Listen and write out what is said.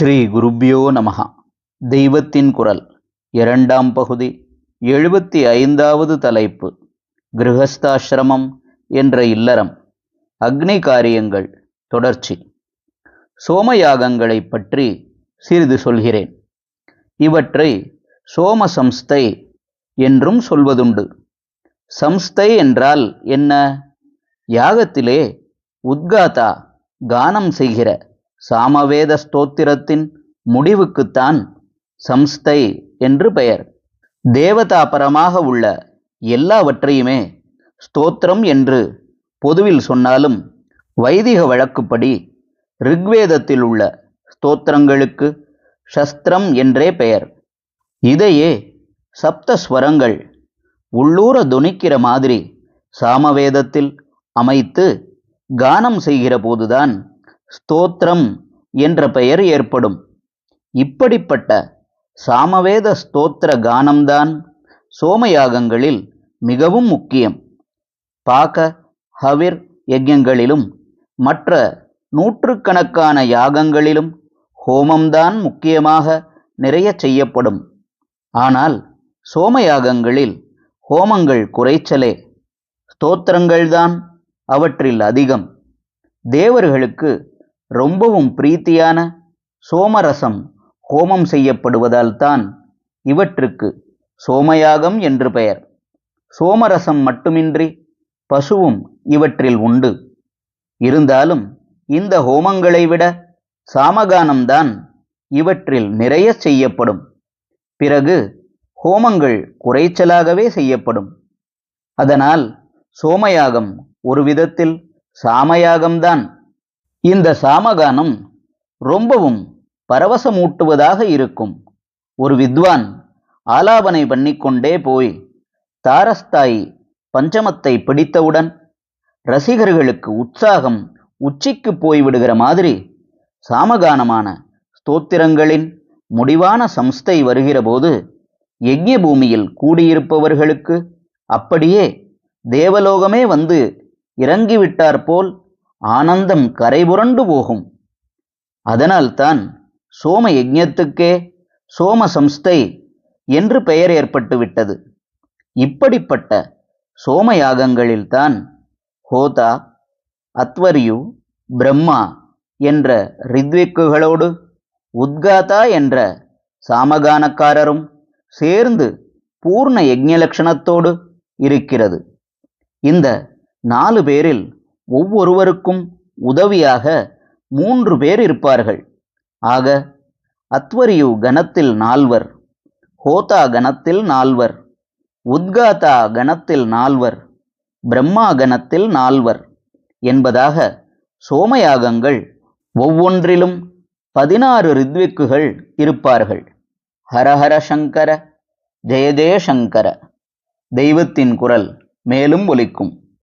ஸ்ரீ குருப்யோ நமஹா. தெய்வத்தின் குரல் இரண்டாம் பகுதி எழுபத்தி ஐந்தாவது தலைப்பு கிரகஸ்தாசிரமம் என்ற இல்லறம் அக்னி காரியங்கள் தொடர்ச்சி. சோமயாகங்களைப் பற்றி சிறிது சொல்கிறேன். இவற்றை சோம சம்ஸ்தை என்றும் சொல்வதுண்டு. சம்ஸ்தை என்றால் என்ன? யாகத்திலே உத்காதா கானம் செய்கிற சாமவேத ஸ்தோத்திரத்தின் முடிவுக்குத்தான் சம்ஸ்தை என்று பெயர். தேவதாபரமாக உள்ள எல்லாவற்றையுமே ஸ்தோத்திரம் என்று பொதுவில் சொன்னாலும் வைதிக வழக்குப்படி ரிக்வேதத்தில் உள்ள ஸ்தோத்திரங்களுக்கு சஸ்திரம் என்றே பெயர். இதையே சப்தஸ்வரங்கள் உள்ளூர துணிக்கிற மாதிரி சாமவேதத்தில் அமைத்து கானம் செய்கிற போதுதான் ஸ்தோத்திரம் என்ற பெயர் ஏற்படும். இப்படிப்பட்ட சாமவேத ஸ்தோத்திர கானம்தான் சோமயாகங்களில் மிகவும் முக்கியம். பாக ஹவிர் யஜ்யங்களிலும் மற்ற நூற்றுக்கணக்கான யாகங்களிலும் ஹோமம்தான் முக்கியமாக நிறைய செய்யப்படும். ஆனால் சோமயாகங்களில் ஹோமங்கள் குறைச்சலே. ஸ்தோத்திரங்கள்தான் அவற்றில் அதிகம். தேவர்களுக்கு ரொம்பவும் பிரீத்தியான சோமரசம் ஹோமம் செய்யப்படுவதால் தான் இவற்றுக்கு சோமயாகம் என்று பெயர். சோமரசம் மட்டுமின்றி பசுவும் இவற்றில் உண்டு. இருந்தாலும் இந்த ஹோமங்களை விட சாமகானம்தான் இவற்றில் நிறைய செய்யப்படும். பிறகு ஹோமங்கள் குறைச்சலாகவே செய்யப்படும். அதனால் சோமயாகம் ஒரு விதத்தில் சாமயாகம்தான் இந்த சாமகானம் ரொம்பவும் பரவசமூட்டுவதாக இருக்கும். ஒரு வித்வான் ஆலாபனை பண்ணிக்கொண்டே போய் தாரஸ்தாயி பஞ்சமத்தை பிடித்தவுடன் ரசிகர்களுக்கு உற்சாகம் உச்சிக்கு போய்விடுகிற மாதிரி சாமகானமான ஸ்தோத்திரங்களின் முடிவான சம்ஸ்தை வருகிறபோது யஜ்ய பூமியில் கூடியிருப்பவர்களுக்கு அப்படியே தேவலோகமே வந்து இறங்கிவிட்டார் போல் ஆனந்தம் கரைபுரண்டு போகும். அதனால்தான் சோம யஜ்ஞத்துக்கே சோம சம்ஸ்தை என்று பெயர் ஏற்பட்டுவிட்டது. இப்படிப்பட்ட சோம யாகங்களில்தான் ஹோதா அத்வரியு பிரம்மா என்ற ரித்விக்குகளோடு உத்காதா என்ற சாமகானக்காரரும் சேர்ந்து பூர்ண யஜ்ஞலக்ஷணத்தோடு இருக்கிறது. இந்த நாலு பேரில் ஒவ்வொருவருக்கும் உதவியாக மூன்று பேர் இருப்பார்கள். ஆக அத்வரியு கணத்தில் நால்வர் ஹோதா கணத்தில் நால்வர் உத்காதா கணத்தில் நால்வர் பிரம்மா கணத்தில் நால்வர் என்பதாக சோமயாகங்கள் ஒவ்வொன்றிலும் பதினாறு ரித்விக்குகள் இருப்பார்கள். ஹரஹர சங்கர ஜெயதேசங்கர தெய்வத்தின் குரல் மேலும் ஒலிக்கும்.